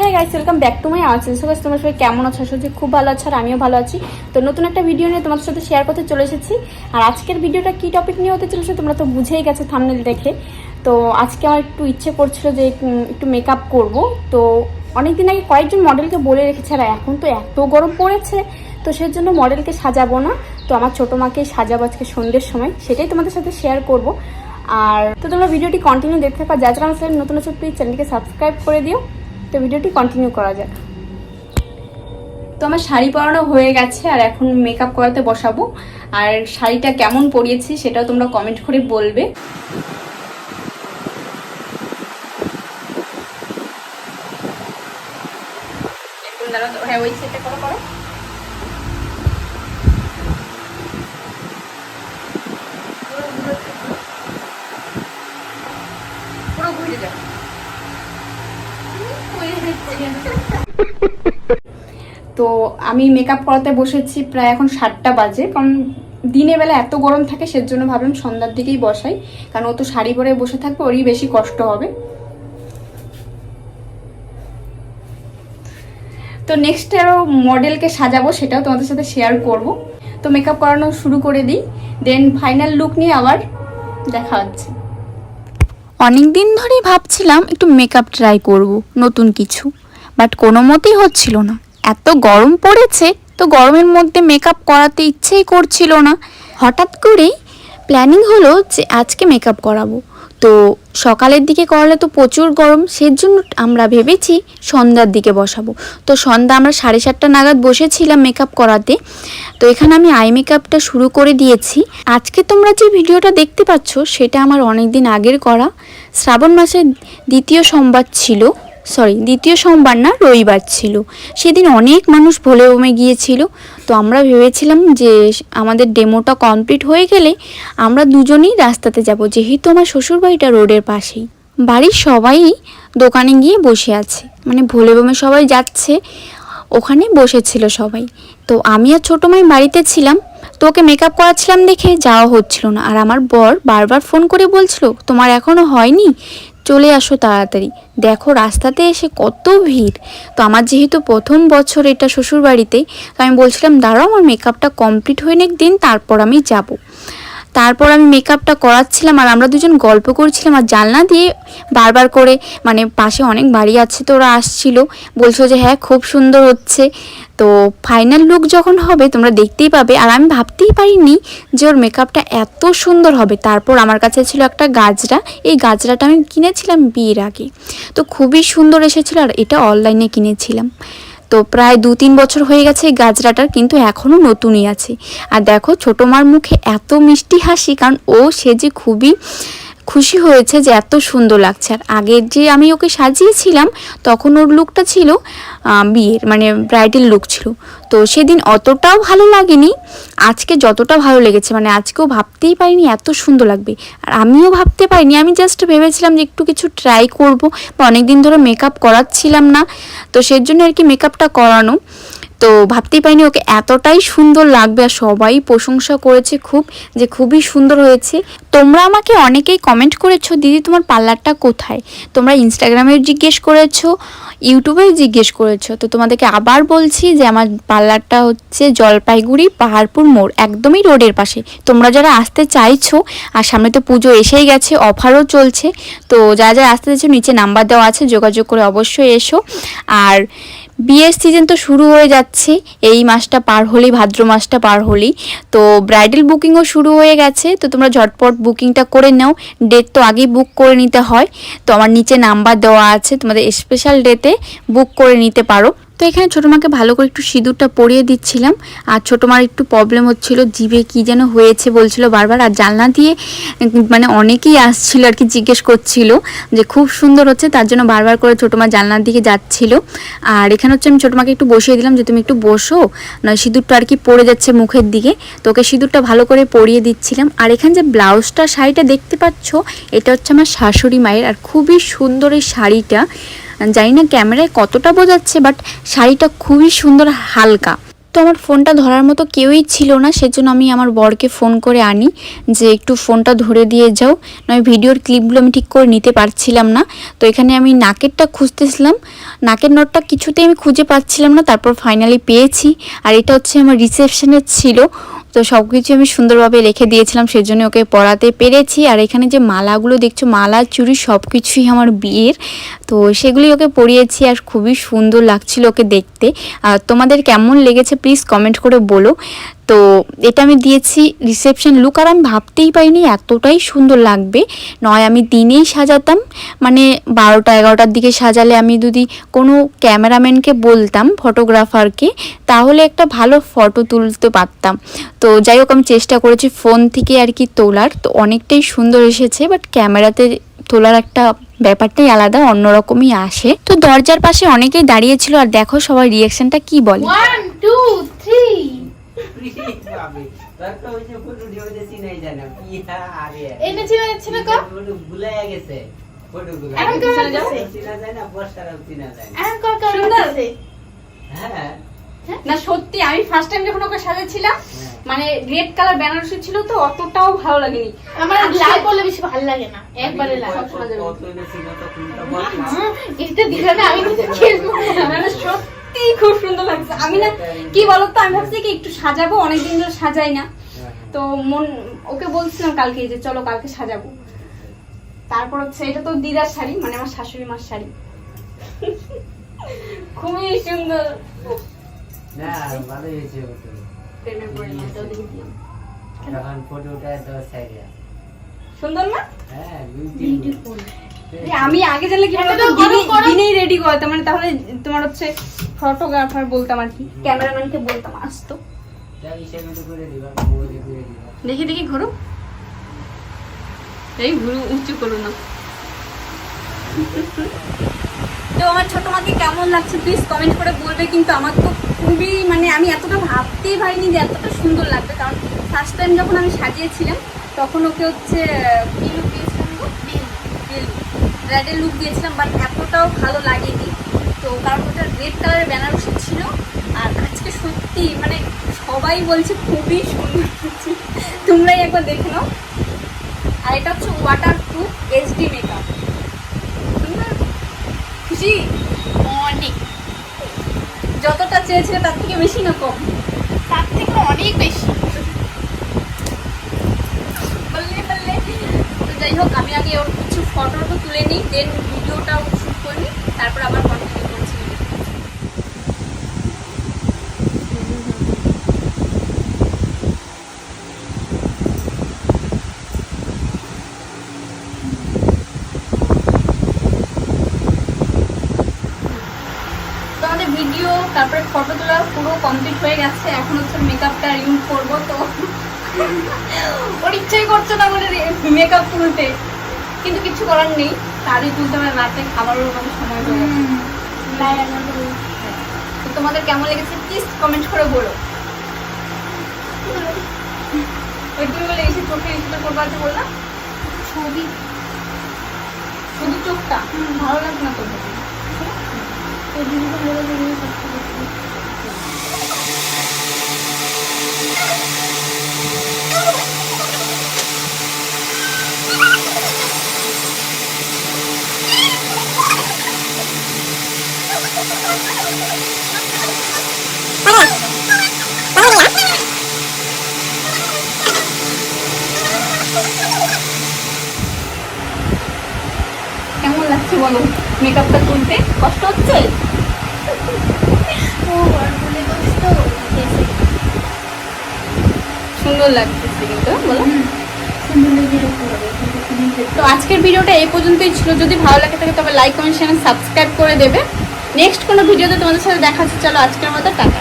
হ্যাঁ guys welcome back to my আওয়াজ so guys তোমরা সবাই কেমন আছো? করছি খুব ভালো আছো আর আমিও ভালো আছি। তো নতুন একটা ভিডিও নিয়ে তোমাদের সাথে শেয়ার করতে চলে এসেছি। আর আজকের ভিডিওটা কি টপিক নিয়ে হতে চলেছে তোমরা তো বুঝেই গেছো থামনেল দেখে। তো আজকে আমার একটু ইচ্ছে করছিল যে একটু মেকআপ করব। তো অনেকদিন আগে কয়েকজন মডেলকে বলে রেখেছে আর এখন তো এত গরম পড়েছে। তো সেই জন্য মডেলকে সাজাবো না। তো আমার ছোটো মাকে সাজাবো আজকে সন্ধ্যের সময়। সেটাই তোমাদের সাথে শেয়ার করব। আর তো তোমরা ভিডিওটি কন্টিনিউ দেখতে থাকো। যা চ্যানেল নতুন আছে প্লিজ চ্যানেলকে সাবস্ক্রাইব করে দিও। তো ভিডিওটি কন্টিনিউ করা যাক। তো আমার শাড়ি পরানো হয়ে গেছে, আর এখন মেকআপ করাতে বসাবো। আর শাড়িটা কেমন পরিয়েছি সেটাও তোমরা কমেন্ট করে বলবে একটু দাঁড়াও তো। হ্যাঁ ওই সেটটা করো করো পুরো ঘুরে- পুরো ঘুরে যাও তো আমি মেকআপ করাতে বসেছি প্রায় এখন সাতটা বাজে, কারণ দিনের বেলা এত গরম থাকে, সেজন্য ভাবলাম সন্ধ্যার দিকেই বসাই, কারণ ও তো শাড়ি পরে বসে থাকবে, ওরই বেশি কষ্ট হবে। তো নেক্সট আরও মডেলকে সাজাবো, সেটাও তোমাদের সাথে শেয়ার করব। তো মেকআপ করানো শুরু করে দিই দেন ফাইনাল লুক নিয়ে আবার দেখা হচ্ছে। অনেক দিন ধরেই ভাবছিলাম একটু মেকআপ ট্রাই করব, নতুন কিছু বাট কোনো মতেই হচ্ছিল না। এত গরম পড়েছে, তো গরমের মধ্যে মেকআপ করাতে ইচ্ছেই করছিল না। হঠাৎ করেই প্ল্যানিং হলো যে আজকে মেকআপ করাবো। তো সকালের দিকে করালে তো প্রচুর গরম, সেজন্য আমরা ভেবেছি সন্ধ্যার দিকে বসাবো। তো সন্ধ্যা আমরা সাড়ে সাতটা নাগাদ বসেছিলাম মেকআপ করাতে। তো এখানে আমি আই মেকআপটা শুরু করে দিয়েছি। আজকে তোমরা যে ভিডিওটা দেখতে পাচ্ছ, সেটা আমার অনেক দিন আগের করা। শ্রাবণ মাসের দ্বিতীয় সোমবার ছিল। সরি দ্বিতীয় সোমবার না, রবিবার ছিল। সেদিন অনেক মানুষ ভোলে বমে গিয়েছিল। তো আমরা ভেবেছিলাম যে আমাদের ডেমোটা কমপ্লিট হয়ে গেলে আমরা দুজনেই রাস্তাতে যাব, যেহেতু আমার শ্বশুরবাড়িটা রোডের পাশেই। বাড়ির সবাই দোকানে গিয়ে বসে আছে। মানে ভোলে বমে সবাই যাচ্ছে, ওখানে বসেছিল সবাই। তো আমি আর ছোটো মাই বাড়িতে ছিলাম, তো ওকে মেকআপ করাচ্ছিলাম দেখে যাওয়া হচ্ছিল না। আর আমার বর বারবার ফোন করে বলছিল, তোমার এখনও হয়নি? চলে আসো তাড়াতাড়ি। দেখো রাস্তাতে এসে কত ভিড়। তো আমার যেহেতু প্রথম বছর এটা শ্বশুর বাড়িতে তো আমি বলছিলাম, দাঁড়াও, আমার মেকআপটা কমপ্লিট হয়ে নেক, দিন তারপর আমি যাব। তারপর আমি মেকআপটা করাচ্ছিলাম আর আমরা দুজন গল্প করছিলাম আর জানলা দিয়ে বারবার করে মানে পাশে অনেক বাড়ি আছে তো ওরা আসছিল। বলছো যে হ্যাঁ খুব সুন্দর হচ্ছে। তো ফাইনাল লুক যখন হবে, তোমরা দেখতেই পাবে। আর আমি ভাবতেই পারিনি যে ওর মেকআপটা এত সুন্দর হবে। তারপর আমার কাছে ছিল একটা গাজরা। এই গাজরাটা আমি কিনেছিলাম বিয়ের আগে। তো খুবই সুন্দর এসেছিল আর এটা অনলাইনে কিনেছিলাম। তো প্রায় দু তিন বছর হয়ে গেছে এই গাজরাটার, কিন্তু এখনও নতুনই আছে। আর দেখো, ছোটো মার মুখে এত মিষ্টি হাসি, কারণ ও সে যে খুবই খুশি হয়েছে যে এত সুন্দর লাগছে। আর আগের যে আমি ওকে সাজিয়েছিলাম, তখন ওর লুকটা ছিল বিয়ের মানে ব্রাইডাল লুক ছিল। তো সেদিন অতটাও ভালো লাগেনি। আজকে যতটা ভালো লেগেছে মানে আজকেও ভাবতেই পারিনি এত সুন্দর লাগবে। আর আমিও ভাবতে পারিনি, আমি জাস্ট ভেবেছিলাম যে একটু কিছু ট্রাই করব। বা অনেক দিন ধরে মেকআপ করাচ্ছিলাম না। তো সেজন্য আর কি মেকআপটা করানো। তো ভাবতেই পারিনি ওকে এতটাই সুন্দর লাগবে আর সবাই প্রশংসা করেছে খুব যে খুবই সুন্দর হয়েছে। তোমরা আমাকে অনেকেই কমেন্ট করেছ, দিদি, তোমার পার্লারটা কোথায়? তোমরা ইনস্টাগ্রামেও জিজ্ঞেস করেছ ইউটিউবেও জিজ্ঞেস করেছ। তো তোমাদেরকে আবার বলছি যে আমার পার্লারটা হচ্ছে জলপাইগুড়ি পাহাড়পুর মোড়, একদমই রোডের পাশে। তোমরা যারা আসতে চাইছো, আর সামনে তো পুজো এসেই গেছে, অফারও চলছে, তো যারা যারা আসতে চাইছো, নিচে নাম্বার দেওয়া আছে, যোগাযোগ করে অবশ্যই এসো। আর বিয়ের সিজন তো শুরু হয়ে যাচ্ছে। এই মাসটা পার হলেই, ভাদ্র মাসটা পার হলেই। তো ব্রাইডাল বুকিংও শুরু হয়ে গেছে। তো তোমরা ঝটপট বুকিংটা করে নাও। ডেট তো আগেই বুক করে নিতে হয়। তো আমার নিচে নাম্বার দেওয়া আছে। তোমাদের স্পেশাল ডেতে বুক করে নিতে পারো। তো এখানে ছোটো মাকে ভালো করে একটু সিঁদুরটা পরিয়ে দিচ্ছিলাম। আর ছোটো মার একটু প্রবলেম হচ্ছিল, জিভে কি যেন হয়েছে বলছিল বারবার। আর জানলা দিয়ে মানে অনেকেই আসছিল আর কি জিজ্ঞেস করছিল যে খুব সুন্দর হচ্ছে, তার জন্য বারবার করে ছোটো মা জানলার দিকে যাচ্ছিল। আর এখানে হচ্ছে আমি ছোটো মাকে একটু বসিয়ে দিলাম যে তুমি একটু বসো, নয় সিঁদুরটা আর কি পড়ে যাচ্ছে মুখের দিকে। তো ওকে সিঁদুরটা ভালো করে পরিয়ে দিচ্ছিলাম। আর এখানে যে ব্লাউজটা, শাড়িটা দেখতে পাচ্ছ, এটা হচ্ছে আমার শাশুড়ি মায়ের। আর খুবই সুন্দর এই শাড়িটা। জানি না ক্যামেরায় কতটা বোঝাচ্ছে বাট শাড়িটা খুবই সুন্দর, হালকা। তো আমার ফোনটা ধরার মতো কেউই ছিল না, সেজন্য আমি আমার বরকে ফোন করে আনি যে একটু ফোনটা ধরে দিয়ে যাও। নয় ভিডিওর ক্লিপগুলো আমি ঠিক করে নিতে পারছিলাম না। তো এখানে আমি নাকেরটা খুঁজতেছিলাম। নাকের নটটা কিছুতেই আমি খুঁজে পাচ্ছিলাম না, তারপর ফাইনালি পেয়েছি। আর এটা হচ্ছে আমার রিসেপশনের ছিল। তো সব কিছু আমি সুন্দরভাবে রেখে দিয়েছিলাম সেজন্য ওকে পড়াতে পেরেছি। আর এখানে যে মালাগুলো দেখছ মালা চুরি সব কিছুই আমার বিয়ের। তো সেগুলি ওকে পরিয়েছি আর খুবই সুন্দর লাগছিল ওকে দেখতে। আর তোমাদের কেমন লেগেছে প্লিজ কমেন্ট করে বলো। তো এটা আমি দিয়েছি রিসেপশন লুক আর আমি ভাবতেই পারিনি এতটাই সুন্দর লাগবে। নয়, আমি দিনেই সাজাতাম। মানে বারোটা, এগারোটার দিকে সাজালে আমি যদি কোনো ক্যামেরাম্যানকে বলতাম, ফটোগ্রাফারকে, তাহলে একটা ভালো ফটো তুলতে পারতাম। তো যাই হোক, আমি চেষ্টা করেছি ফোন থেকে আর কি তোলার। তো অনেকটাই সুন্দর এসেছে বাট ক্যামেরাতে তোলার একটা ব্যাপারটাই আলাদা, অন্যরকমই আসে। তো দরজার পাশে অনেকেই দাঁড়িয়েছিল আর দেখো সবার রিয়াকশনটা কি বলে। না। সত্যি আমি ফার্স্ট টাইম যখন ওকে সাজাচ্ছিলাম। মানে রেড কালার বেনারসি ছিল তো অতটাও ভালো লাগেনি। আমার। লাল করলে বেশি ভালো লাগে না। একবারে লাল। এটা দিলে আমি খেলব মানে সত্যি খুব সুন্দর লাগছে। আমি না কি বলতো আমি ভাবছি কি একটু সাজাবো অনেকদিন ধরে সাজাই না। তো মন ওকে বলছিলাম কালকে যে চলো কালকে সাজাবো। তারপর হচ্ছে এটা তো দিদার শাড়ি মানে আমার শাশুড়ি মার শাড়ি। খুবই সুন্দর। সুন্দর না? হ্যাঁ, beautiful। আমি আগে জানলে কি বলতো দিনেই রেডি করতাম মানে তাহলে তোমার হচ্ছে ফটোগ্রাফার বলতাম আর কি ক্যামেরাম্যানকে বলতাম আসতো। দেখি দেখি ঘুরো এই ঘুরু উঁচু করো না তো আমার ছোট মাকে কেমন লাগছে প্লিজ কমেন্ট করে বলবে কিন্তু আমার তো খুবই মানে আমি এতটা ভাবতেই পারিনি যে এতটা সুন্দর লাগবে কারণ ফার্স্ট টাইম যখন আমি সাজিয়েছিলাম তখন ওকে হচ্ছে কি? রেডের লুক দিয়েছিলাম বাট এতটাও ভালো লাগেনি তো কারণ ওটা রেড কালারের বেনারসি ছিল আর আজকে সত্যি মানে সবাই বলছে খুবই সুন্দর তোমরাই একবার দেখে নাও আর এটা হচ্ছে ওয়াটার প্রুফ এইচডি মেকআপ খুশি অনেক যতটা চেয়েছিলে তার থেকে বেশি না কম তার থেকে অনেক বেশি যাই হোক আমি আগে ওর কিছু ফটো তো তুলে নিই দেন ভিডিওটাও শুট করে তারপর আবার কন্টিনিউ ভিডিও তারপরে ফটো তোলা পুরো কমপ্লিট হয়ে গেছে, এখন হচ্ছে মেকআপটা রিমুভ করব, তো ওর ইচ্ছাই করছে না বলে মেকআপ তুলতে। কিন্তু কিছু করার নেই তারই তুলতে হবে রাতে খাবারের মতো সময় হয়ে তো তোমাদের কেমন লেগেছে? প্লিজ কমেন্ট করে বলো। ওই তুমি বলে এসে চোখে এসে করব আছে বললাম? ছবি। শুধু চোখটা? ভালো লাগছে না তোর তো দিদিকে কেমন লাগছে বলো? মেকআপটা তুলতে? কষ্ট হচ্ছে? সুন্দর লাগতেছে কিন্তু বলো। তো আজকের ভিডিওটা এই পর্যন্তই ছিল। যদি ভালো লাগে থাকে তবে লাইক কমেন্ট চ্যানেল সাবস্ক্রাইব করে দেবে। নেক্সট কোনো ভিডিওতে তোমাদের সাথে দেখা হচ্ছে চলো আজকের মতো টাটা।